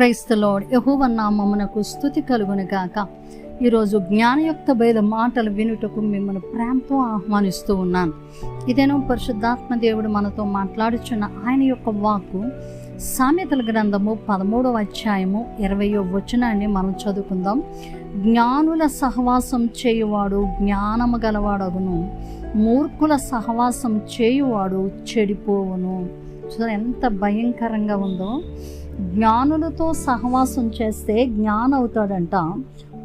క్రైస్తలోడ్ యహోవ నామమునకు స్థుతి కలుగును గాక. ఈరోజు జ్ఞానయుక్త భేద మాటలు వినుటకు మిమ్మల్ని ప్రేమతో ఆహ్వానిస్తూ ఉన్నాను. ఇదేనో పరిశుద్ధాత్మ దేవుడు మనతో మాట్లాడుచున్న ఆయన యొక్క వాక్కు సామెతల గ్రంథము పదమూడవ అధ్యాయము ఇరవయో వచనాన్ని మనం చదువుకుందాం. జ్ఞానుల సహవాసం చేయువాడు జ్ఞానము గలవాడగును. మూర్ఖుల సహవాసం చేయువాడు చెడిపోవును. చూడండి ఎంత భయంకరంగా ఉందో. జ్ఞానులతో సహవాసం చేస్తే జ్ఞానం అవుతాడంట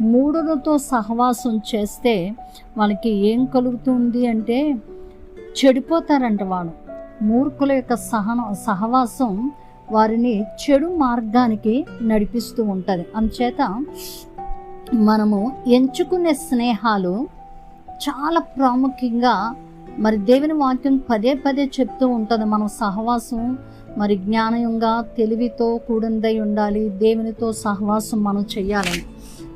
మూడులతో సహవాసం చేస్తే వాళ్ళకి ఏం కలుగుతుంది అంటే చెడిపోతారంట వాళ్ళు. మూర్ఖుల యొక్క సహన సహవాసం వారిని చెడు మార్గానికి నడిపిస్తూ ఉంటుంది. అందుచేత మనము ఎంచుకునే స్నేహాలు చాలా ప్రాముఖ్యంగా మరి దేవుని వాక్యం పదే పదే చెప్తూ ఉంటుంది మనం సహవాసం. మరి జ్ఞానంగా తెలివితో కూడిందై ఉండాలి దేవునితో సహవాసం మనం చేయాలని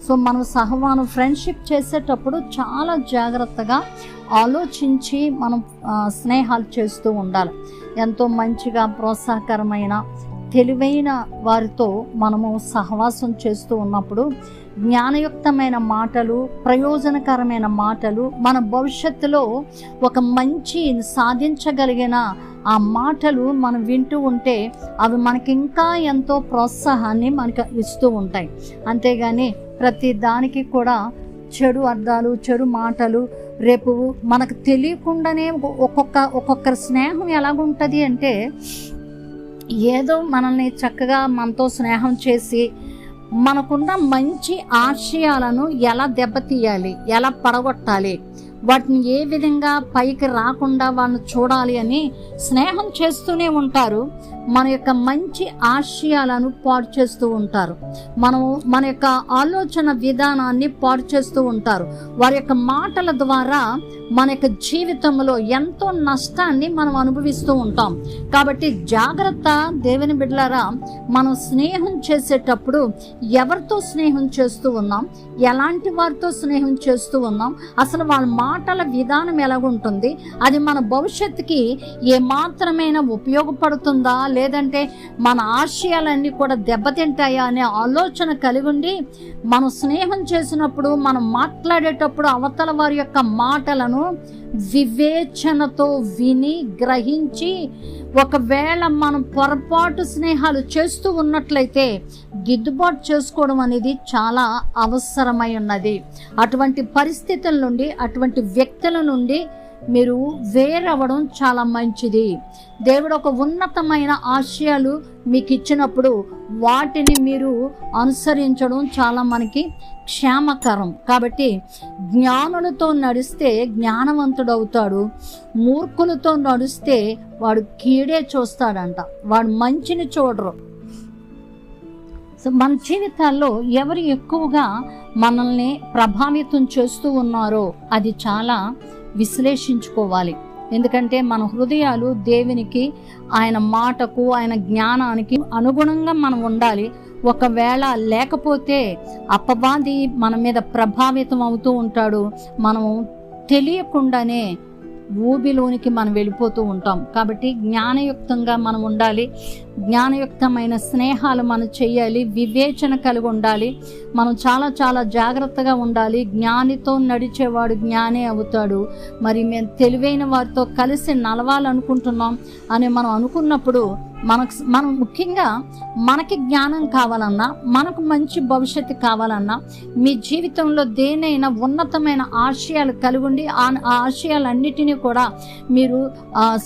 సో మనం సహవానం ఫ్రెండ్షిప్ చేసేటప్పుడు చాలా జాగ్రత్తగా ఆలోచించి మనం స్నేహాలు చేస్తూ ఉండాలి. ఎంతో మంచిగా ప్రోత్సాహకరమైన తెలివైన వారితో మనము సహవాసం చేస్తూ ఉన్నప్పుడు జ్ఞానయుక్తమైన మాటలు ప్రయోజనకరమైన మాటలు మన భవిష్యత్తులో ఒక మంచి సాధించగలిగిన ఆ మాటలు మనం వింటూ ఉంటే అవి మనకి ఇంకా ఎంతో ప్రోత్సాహాన్ని మనకు ఇస్తూ ఉంటాయి. అంతేగాని ప్రతి దానికి కూడా చెడు అర్థాలు చెడు మాటలు రేపు మనకు తెలియకుండానే ఒక్కొక్క ఒక్కొక్కరి స్నేహం ఎలాగుంటుంది అంటే ఏదో మనల్ని చక్కగా మనతో స్నేహం చేసి మనకున్న మంచి ఆశయాలను ఎలా దెబ్బతీయాలి ఎలా పడగొట్టాలి వాటిని ఏ విధంగా పైకి రాకుండా వాళ్ళని చూడాలి అని స్నేహం చేస్తూనే ఉంటారు. మన యొక్క మంచి ఆశయాలను పాడు చేస్తూ ఉంటారు. మనం మన యొక్క ఆలోచన విధానాన్ని పాడు చేస్తూ ఉంటారు. వారి యొక్క మాటల ద్వారా మన యొక్క జీవితంలో ఎంతో నష్టాన్ని మనం అనుభవిస్తూ ఉంటాం. కాబట్టి జాగ్రత్త దేవుని బిడ్డలారా మనం స్నేహం చేసేటప్పుడు ఎవరితో స్నేహం చేస్తూ ఉన్నాం? ఎలాంటి వారితో స్నేహం చేస్తూ ఉన్నాం? అసలు వాళ్ళ మాటల విధానం ఎలాగుంటుంది? అది మన భవిష్యత్తుకి ఏ మాత్రమైనా ఉపయోగపడుతుందా? లేదంటే మన ఆశయాలన్నీ కూడా దెబ్బతింటాయా అనే ఆలోచన కలిగి ఉండి మనం స్నేహం చేసినప్పుడు మనం మాట్లాడేటప్పుడు అవతల వారి యొక్క మాటలను వివేచనతో విని గ్రహించి ఒకవేళ మనం పొరపాటు స్నేహాలు చేస్తూ ఉన్నట్లయితే దిద్దుబాటు చేసుకోవడం అనేది చాలా అవసరమై ఉన్నది. అటువంటి పరిస్థితుల నుండి అటువంటి వ్యక్తుల నుండి మీరు వేరవ్వడం చాలా మంచిది. దేవుడు ఒక ఉన్నతమైన ఆశయాలు మీకు ఇచ్చినప్పుడు వాటిని మీరు అనుసరించడం చాలా మనకి క్షేమకరం. కాబట్టి జ్ఞానులతో నడిస్తే జ్ఞానవంతుడు అవుతాడు మూర్ఖులతో నడిస్తే వాడు కీడే చూస్తాడంట. వాడు మంచిని చూడరు. సో మన జీవితాల్లో ఎవరు ఎక్కువగా మనల్ని ప్రభావితం చేస్తూ ఉన్నారో అది చాలా విశ్లేషించుకోవాలి. ఎందుకంటే మన హృదయాలు దేవునికి ఆయన మాటకు ఆయన జ్ఞానానికి అనుగుణంగా మనం ఉండాలి. ఒకవేళ లేకపోతే అపవాది మన మీద ప్రభావితం అవుతూ ఉంటాడు. మనం తెలియకుండానే ఊబిలోనికి మనం వెళ్ళిపోతూ ఉంటాం. కాబట్టి జ్ఞానయుక్తంగా మనం ఉండాలి. జ్ఞానయుక్తమైన స్నేహాలు మనం చేయాలి వివేచన కలిగి ఉండాలి మనం చాలా చాలా జాగ్రత్తగా ఉండాలి. జ్ఞానితో నడిచేవాడు జ్ఞానే అవుతాడు. మరి మేము తెలివైన వారితో కలిసి నలవాలనుకుంటున్నాం అని మనం అనుకున్నప్పుడు మనకు మనం ముఖ్యంగా మనకి జ్ఞానం కావాలన్నా మనకు మంచి భవిష్యత్తు కావాలన్నా మీ జీవితంలో దేనైనా ఉన్నతమైన ఆశయాలు కలిగి ఉండి ఆ ఆశయాలన్నిటినీ కూడా మీరు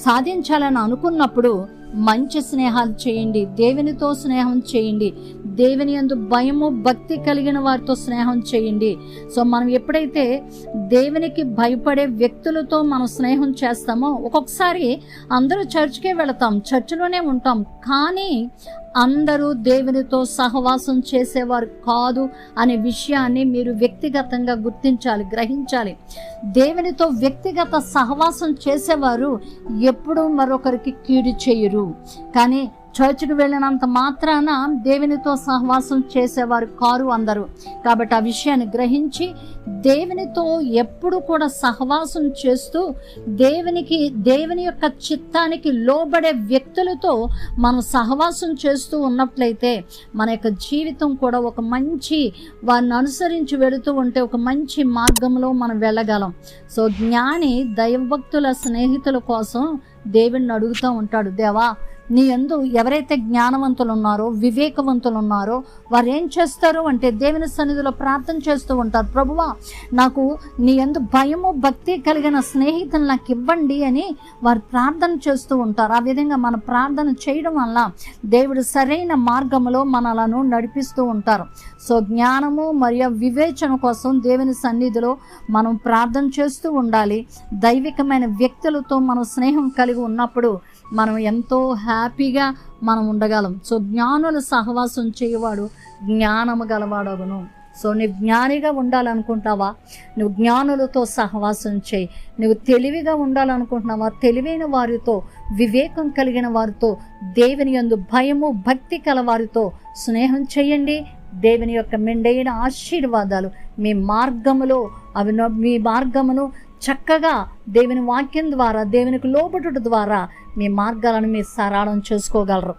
సాధించాలని అనుకున్నప్పుడు మంచి స్నేహాలు చేయండి దేవునితో స్నేహం చేయండి. దేవుని అందు భయము భక్తి కలిగిన వారితో స్నేహం చేయండి. సో మనం ఎప్పుడైతే దేవునికి భయపడే వ్యక్తులతో మనం స్నేహం చేస్తామో ఒక్కొక్కసారి అందరూ చర్చ్కే వెళతాం చర్చిలోనే ఉంటాం. కానీ అందరూ దేవునితో సహవాసం చేసేవారు కాదు అనే విషయాన్ని మీరు వ్యక్తిగతంగా గుర్తించాలి గ్రహించాలి. దేవునితో వ్యక్తిగత సహవాసం చేసేవారు ఎప్పుడూ మరొకరికి కీడు చేయరు. కానీ చర్చికి వెళ్ళినంత మాత్రాన దేవునితో సహవాసం చేసేవారు కారు అందరూ. కాబట్టి ఆ విషయాన్ని గ్రహించి దేవునితో ఎప్పుడు కూడా సహవాసం చేస్తూ దేవునికి దేవుని యొక్క చిత్తానికి లోబడే వ్యక్తులతో మనం సహవాసం చేస్తూ ఉన్నట్లయితే మన యొక్క జీవితం కూడా ఒక మంచి వారిని అనుసరించి వెళుతూ ఉంటే ఒక మంచి మార్గంలో మనం వెళ్ళగలం. సో జ్ఞాని దైవభక్తుల స్నేహితుల కోసం దేవుణ్ణి అడుగుతూ ఉంటాడు. దేవా నీ ఎందు ఎవరైతే జ్ఞానవంతులు ఉన్నారో వివేకవంతులు ఉన్నారో వారు ఏం చేస్తారు అంటే దేవుని సన్నిధిలో ప్రార్థన చేస్తూ ఉంటారు. ప్రభువా నాకు నీ ఎందు భయము భక్తి కలిగిన స్నేహితులు నాకు ఇవ్వండి అని వారు ప్రార్థన చేస్తూ ఉంటారు. ఆ విధంగా మన ప్రార్థన చేయడం వల్ల దేవుడు సరైన మార్గంలో మనలను నడిపిస్తూ ఉంటారు. సో జ్ఞానము మరియు వివేచన కోసం దేవుని సన్నిధిలో మనం ప్రార్థన చేస్తూ ఉండాలి. దైవికమైన వ్యక్తులతో మనం స్నేహం కలిగి ఉన్నప్పుడు మనం ఎంతో హ్యాపీగా మనం ఉండగలం. సో జ్ఞానుల సహవాసం చేయవాడు జ్ఞానము గలవాడగును. సో నువ్వు జ్ఞానిగా ఉండాలనుకుంటావా నువ్వు జ్ఞానులతో సహవాసం చేయి. నువ్వు తెలివిగా ఉండాలనుకుంటున్నావా? తెలివైన వారితో వివేకం కలిగిన వారితో దేవుని యందు భయము భక్తి కల వారితో స్నేహం చేయండి. దేవుని యొక్క మెండైన ఆశీర్వాదాలు మీ మార్గములో అవి మీ మార్గమును చక్కగా దేవుని వాక్యం ద్వారా దేవునికి లోబడుట ద్వారా మీ మార్గాలను మీరు సరళం చేసుకోగలరు.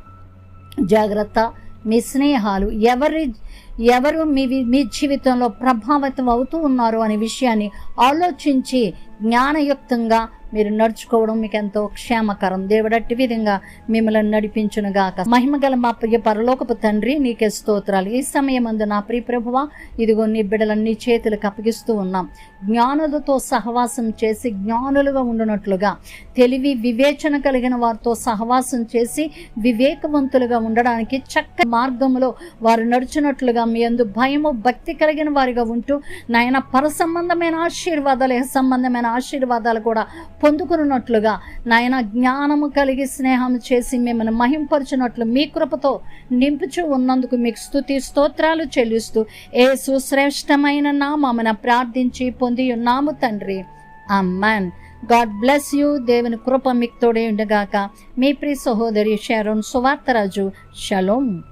జాగ్రత్త. మీ స్నేహాలు ఎవరి ఎవరు మీ మీ జీవితంలో ప్రభావితం అవుతూ ఉన్నారు అనే విషయాన్ని ఆలోచించి జ్ఞానయుక్తంగా మీరు నడుచుకోవడం మీకు ఎంతో క్షేమకరం. దేవుడట్టి విధంగా మిమ్మల్ని నడిపించునుగాక మహిమగల మా ప్రియ పరలోకపు తండ్రి నీకే స్తోత్రాలు. ఈ సమయమందు నా ప్రియ ప్రభువ ఇదిగో నీ బిడ్డలన్నీ చేతులకు అప్పగిస్తూ ఉన్నాం. జ్ఞానులతో సహవాసం చేసి జ్ఞానులుగా ఉండునట్లుగా తెలివి వివేచన కలిగిన వారితో సహవాసం చేసి వివేకవంతులుగా ఉండడానికి చక్క మార్గంలో వారు నడుచున్నట్లుగా మీ అందు భయము భక్తి కలిగిన వారిగా ఉంటూ నాయన పర సంబంధమైన ఆశీర్వాదాలు సంబంధమైన ఆశీర్వాదాలు కూడా పొందుకున్నట్లుగా నాయన జ్ఞానము కలిగి స్నేహం చేసి మిమ్మల్ని మహింపరచునట్లు మీ కృపతో నింపుచు ఉన్నందుకు మీకు స్థుతి స్తోత్రాలు చెల్లిస్తూ ఏ సుశ్రేష్టమైన నామమున ప్రార్థించి పొంది ఉన్నాము తండ్రి. అమ్మాన్ గాడ్ బ్లెస్ యూ దేవుని కృప మీకు తోడే ఉండగాక. మీ ప్రియ సహోదరి షారోన్ సువార్తరాజు షలోం